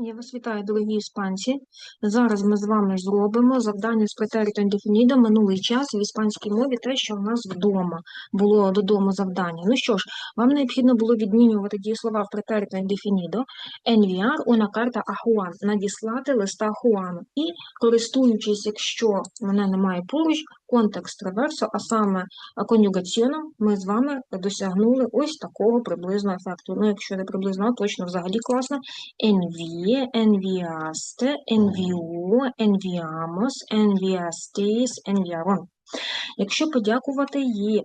Я вас вітаю, дорогі іспанці. Зараз ми з вами зробимо завдання з претерито індефінідо минулий час в іспанській мові те, що в нас вдома було додому завдання. Ну що ж, вам необхідно було відмінювати дієслова в претерито індефінідо, enviar una carta a Juan, надіслати листа Хуану. І користуючись, якщо мене немає поруч, контекст реверсу, а саме конюгаціоном, ми з вами досягнули ось такого приблизно ефекту. Ну, якщо не приблизно, точно взагалі класно. envie, enviaste, envio, enviamos, enviasteis, enviaron. Якщо подякувати їй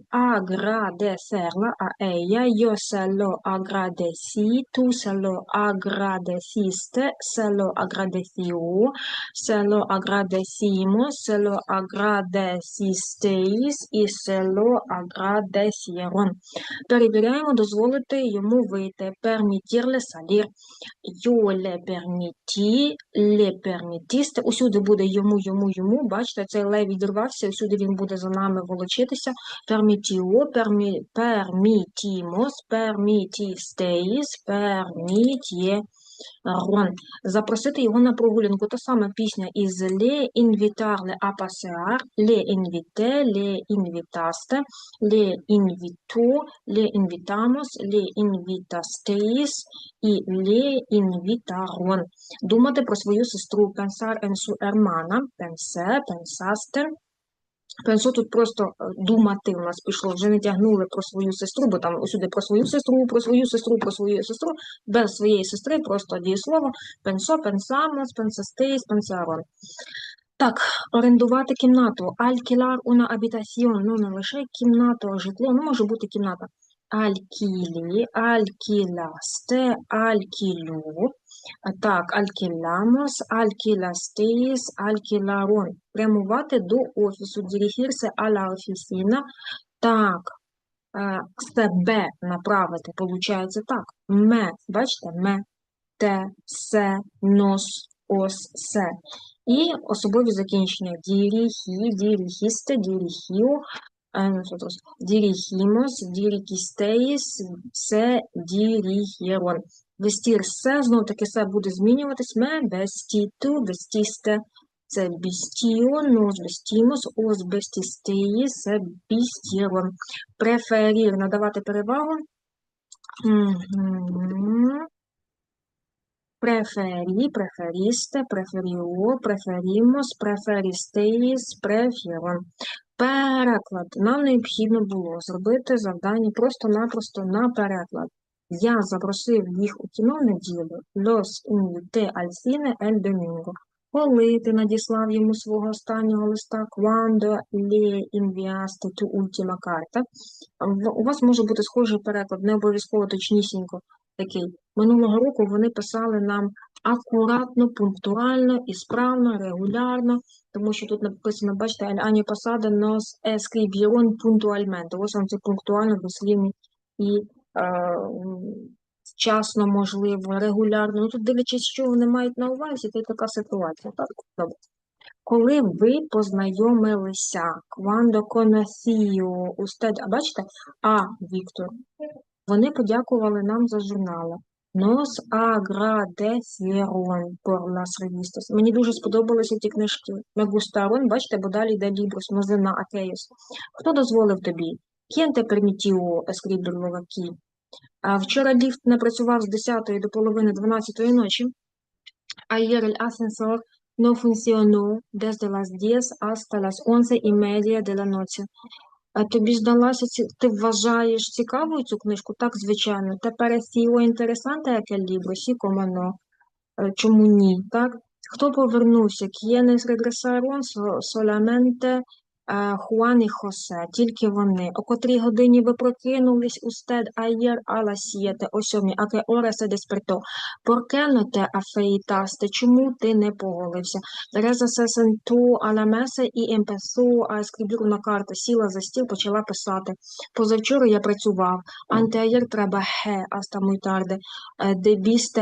lo agradecí, tú se lo agradeciste, se lo agradeció, se lo agradecimos, se lo agradecisteis і lo agradecieron. Перевіряємо, дозволити йому вийти. Salir. Yo le permití, le permitiste. Усюди буде йому, йому, йому. Бачите, цей лев відірвався, усюди він буде за нами волочитися. Permitio, permi, permitimos, permitisteis, permitieron. Запросити його на прогулянку. Та сама пісня із Le invitarle a pasear, le invité, le invitaste, le invitó, le invitamos, le invitasteis і le invitaron. Думати про свою сестру. Pensar en su hermana. Pensé, pensaste. Пенсо тут просто е, думати у нас пішло, вже не тягнули про свою сестру, бо там усюди про свою сестру, про свою сестру, про свою сестру, без своєї сестри, просто дієслово. Пенсо, пенсамос, пенсастис, пенсарон. Так, орендувати кімнату. Alquilar una habitación. Ну, не лише кімната, а житло, ну, може бути кімната. Alquili, alquilaste, alquiló. Так, alquilamos, alquilasteis, alquilaron. Прямувати до офісу. Dirigirse a la. Так, е, себе направити, получається так. Ме, бачите, ме, те, се, нос, ос, се. І особливі закінчення. Діріхі, діріхісте, діріхіо, а, nosotros dirigimos, dirigisteis, Vestir се, знову таки се буде змінюватись. Ме, vestitu, vestiste, це vestio, nos vestimos, os vestisteis, se vistieron. Preferir, надавати перевагу. Preferi, preferiste, preferió, preferimos, preferisteis, prefieron. Переклад. Нам необхідно було зробити завдання просто-напросто на переклад. Я запросив їх у кіно неділю. Invité al cine el domingo. Коли ти надіслав йому свого останнього листа, quando le enviaste tu última carta. У вас може бути схожий переклад, не обов'язково точнісінько такий. Минулого року вони писали нам акуратно, пунктуально, ісправно, регулярно, тому що тут написано, бачите, año pasado nos escribieron puntualmente. Ось вам це пунктуально, дослівні і вчасно, можливо, регулярно. Ну, тут дивлячись, що вони мають на увазі, то така ситуація. Так, добре. Коли ви познайомилися, quando conoció usted, а бачите, а, Віктор, вони подякували нам за журнали. Agradecieron por las revistas. Мені дуже сподобалися ті книжки. Gustaron, бачите, бо далі йде libros, множина aquellos. Хто дозволив тобі? Permitió escribirlo aquí? А вчора ліфт не працював з 10 до половини 12 ночі. Ayer el ascensor no funcionó desde las 10 hasta las 11 y media de la noche. А тобі здалася, ти вважаєш цікавою цю книжку? Так, звичайно. Te pareció interesante aquel libro? Sí, cómo no. Е, Чому ні? Так? Хто повернувся? Quienes regresaron? So- Е, Juan y José. Тільки вони. О котрій годині ви прокинулись? Usted ayer a las siete, о сьомій. А que hora se despertó? ¿Por qué no te afeitaste? Чому ти не поголився? Тереза a la mesa y empezó a escribir. Сіла за стіл, почала писати. Позавчора я працював. Anteayer trabajé hasta muy tarde. Е,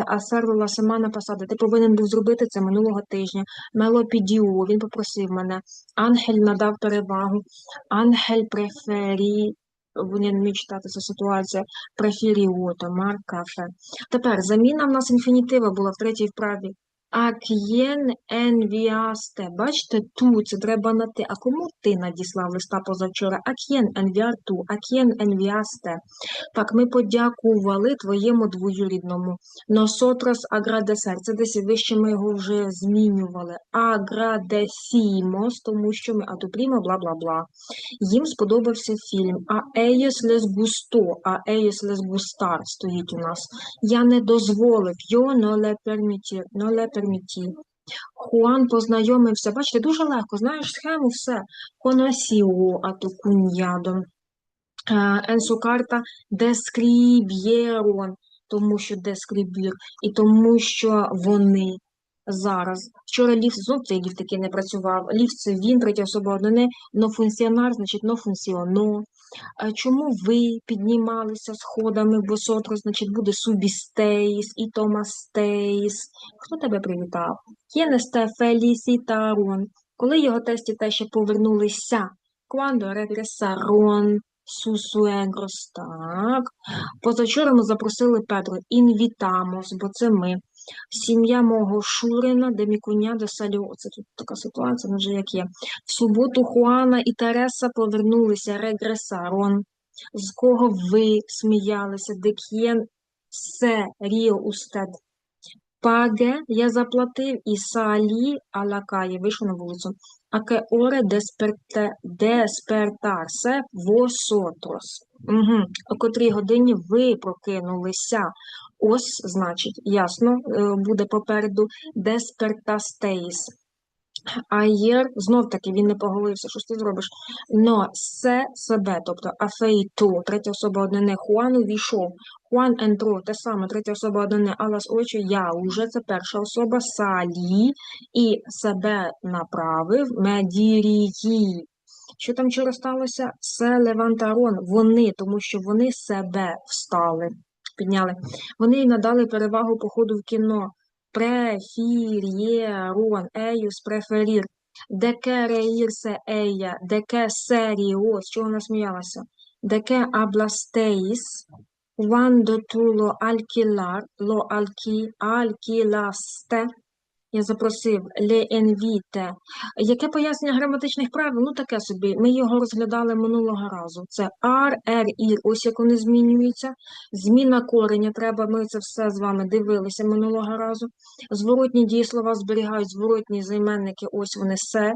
hacerlo la semana pasada. Ти повинен був зробити це минулого тижня. Мело підіо, він попросив мене. Ангель надав перевагу. Ангель префері, вони не вміють читати ця ситуація. Префіріо, томар, кафе. Тепер заміна в нас інфінітива була в третій вправі. А к'єн енвіасте. Бачите, ту, це треба на ти. А кому ти надіслав листа позавчора? А к'єн енвіар ту, а к'єн енвіасте. Так, ми подякували твоєму двоюрідному. Носотрос аградесер. Це десь вище ми його вже змінювали. Аградесімос, тому що ми адупрімо, бла-бла-бла. Їм сподобався фільм. А les gustó, а les gustar стоїть у нас. Я не дозволив. Yo no le permití, no le. Хуан познайомився. Бачите, дуже легко. Знаєш схему, все. Conocido a Енсукарта describieron, тому що дескріб'єр, і тому що вони зараз. Вчора ліфт, знов цей ліфт такий не працював. Ліфт це він, третя особа одне, но функціонар, значить, но функціоно. Чому ви піднімалися сходами в висотку, значить, буде субістейс і томастейс. Хто тебе привітав? Кєнесте фелісітарон. Коли його тесті те ще повернулися? Regresaron sus suegros, так. Позавчора ми запросили Петро, інвітамос, бо це ми. Сім'я мого Шурина, де мікуня, де Сальо. Це тут така ситуація, ну вже як є. В суботу Хуана і Тереса повернулися, регресарон. З кого ви сміялися? дек'єн се ріо устед? Паге, я заплатив, і салі алакає, вийшов на вулицю. Ке оре десперте, деспертарсе восотрос. Угу. О котрій годині ви прокинулися. Ось, значить, ясно, е, буде попереду деспертастеїс. Аєр, знов таки він не поголився, що ж ти зробиш? Но се себе, тобто афейту, третя особа одне, Хуан увійшов. Хуан ентро, те саме, третя особа одне, алас очі, я уже це перша особа, салі, і себе направив, медірії. Що там вчора сталося? Се левантарон, вони, тому що вони себе встали, підняли. Вони надали перевагу походу в кіно. Prefirieron ellos preferir. De que reírse ella, de que serio, з чого вона сміялася? De que hablasteis cuando tú lo alquilar, lo alqui, alquilaste? Я запросив le invite. Яке пояснення граматичних правил? Ну, таке собі. Ми його розглядали минулого разу. Це АР, er, ir. Ось як вони змінюються. Зміна кореня треба. Ми це все з вами дивилися минулого разу. Зворотні дієслова зберігають зворотні займенники. Ось вони се.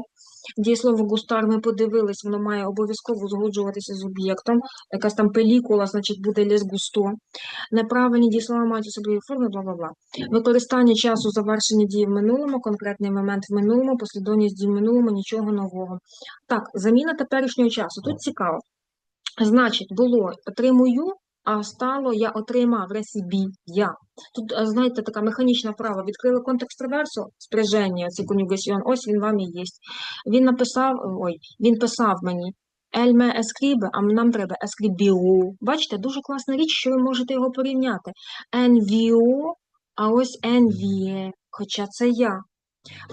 Дієслово густар ми подивились, воно має обов'язково узгоджуватися з об'єктом. Якась там пелікула, значить, буде лес густо. Неправильні дієслова мають особливі форми, бла-бла-бла. Використання часу завершення дії в минулому, конкретний момент в минулому, послідовність дій в минулому, нічого нового. Так, заміна теперішнього часу. Тут цікаво. Значить, було отримую, стало я отримав ресібі, я. Тут, е, знаєте, така механічна вправа. Відкрили контекст реверсу, спряження, цей конюгасіон, ось він вам і є. Він написав, ой, він писав мені, Ельме ескрібе, а нам треба ескрібіо. Бачите, дуже класна річ, що ви можете його порівняти. Енвіо, а ось енвіє, хоча це я.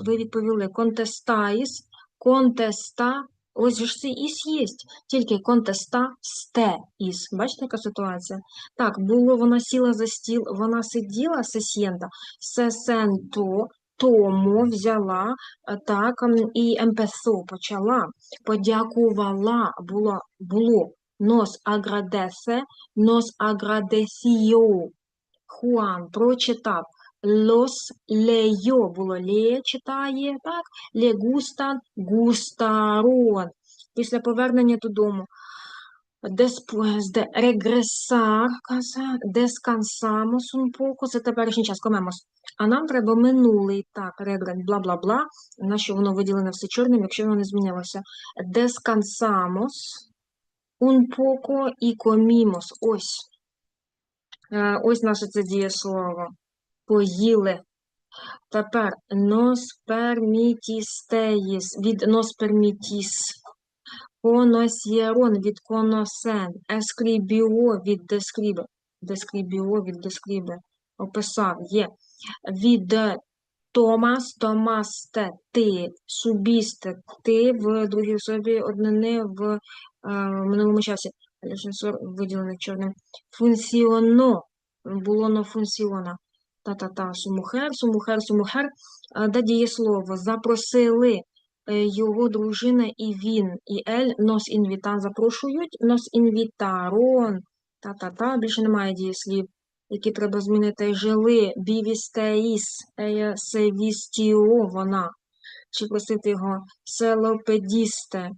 Ви відповіли контестаїс, контеста, ось ж це іс є, тільки контеста сте іс. Бачите, яка ситуація? Так, було, вона сіла за стіл, вона сиділа, сесієнта, сесенто, тому взяла, е, так, і МПСО почала, подякувала, було, було, нос аградесе, нос аградесіо. Хуан прочитав, лос лейо було ле читає, так, ле густан, густарон. Після повернення додому. Después de regresar, descansamos un poco, це теперішній час, комемос. А нам треба минулий, так, регрен, бла-бла-бла, на що воно виділене все чорним, якщо воно не змінилося. Descansamos un poco y comimos. Ось. Е, Ось наше це дієслово. Поїли. Тепер permitisteis, від permitis. Conocieron від conocen. Escribió від describe. Describió від describe. Описав, є. Від Томас, Томасте, ти, субісте, ти в другій особі однини в е, минулому часі. Лишенсор виділений чорним. Фунсіоно. Було но фунсіона. Та-та-та, сумухер, сумухер, сумухер. А, Де дієслово? Запросили е, його дружина і він, і ель нос інвітан запрошують, нос інвітарон. Та-та-та, більше немає дієслів, які треба змінити. Жили, бівістеїс, севістіо, вона. Чи просити його селопедісте,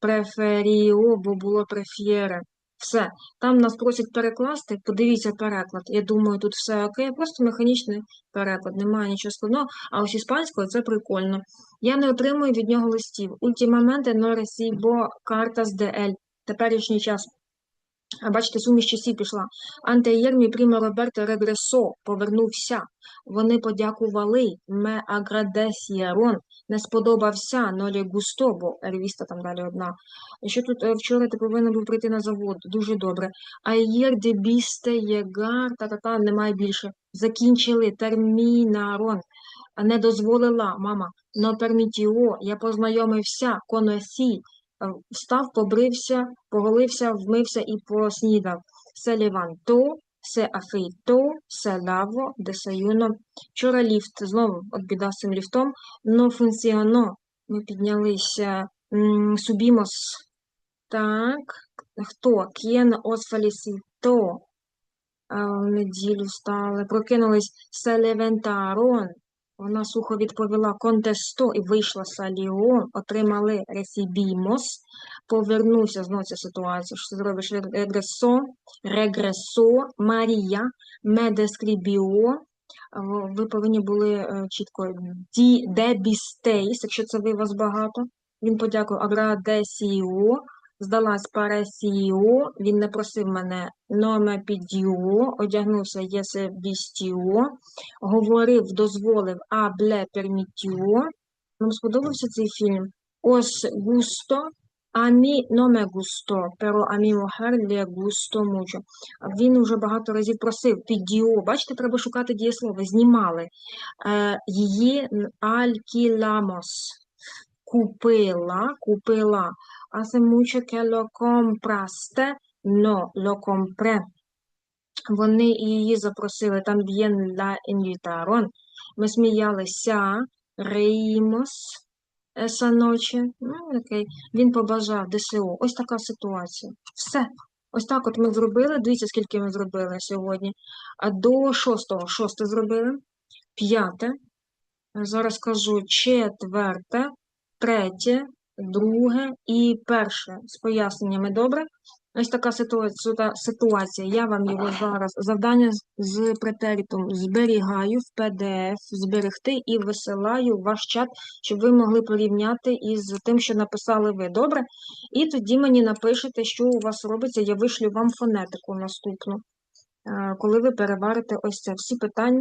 преферіо, бо було префєре. Все. Там нас просять перекласти, подивіться переклад. Я думаю, тут все окей, просто механічний переклад, немає нічого складного. А ось іспанською це прикольно. Я не отримую від нього листів. Ультімаменте бо карта з él. Теперішній час. Бачите, суміш часів пішла. Антеєр мій прімо Роберто регресо, повернувся. Вони подякували. Ме аградесієрон. Не сподобався, нолі густо, бо ревіста там далі одна. Що тут е, вчора ти повинен був прийти на завод? Дуже добре. Аєр де бісте єгар, та-та-та, немає більше. Закінчили термінарон. Не дозволила, мама. Но пермітіо, я познайомився, коносі, Встав, побрився, поголився, вмився і поснідав. Се леванто, се афейто, се лаво, десаюно. Вчора ліфт, знову от біда з цим ліфтом, но функціоно. Ми піднялися. Субімос. Так, хто? К'єн осфалісіто. В неділю стали. Прокинулись се левентарон. Вона сухо відповіла контесто і вийшла саліон, отримали ресібімос, повернувся, знову ця ситуація, що ти зробиш регресо, регресо, Марія, медескрібіо, ви повинні були е, чітко ді, дебістейс, якщо це ви вас багато, він подякував. Аградесіо, здалась паресіо, він не просив мене номепідіо, одягнувся єсе бістіо, говорив, дозволив абле пермітіо. Вам сподобався цей фільм? Ос густо, а мі no me gustó, pero a mi mujer le gustó mucho. Він уже багато разів просив підіо. Бачите, треба шукати дієслово. Знімали. Е, її alquilamos. Купила, купила. Hace mucho que lo compraste. No, lo compré. Вони її запросили там bien la invitaron. Ми сміялися, реїмос esa noche. Ну, окей. Він побажав ДСО. Ось така ситуація. Все. Ось так от ми зробили. Дивіться, скільки ми зробили сьогодні. А до шостого. Шосте зробили. П'яте. Зараз кажу четверте, третє, друге і перше. З поясненнями добре. Ось така ситуація, ситуація. Я вам його зараз завдання з- претеритом зберігаю в PDF, зберегти і висилаю ваш чат, щоб ви могли порівняти із тим, що написали ви. Добре? І тоді мені напишете, що у вас робиться. Я вишлю вам фонетику наступну, е, коли ви переварите ось це всі питання.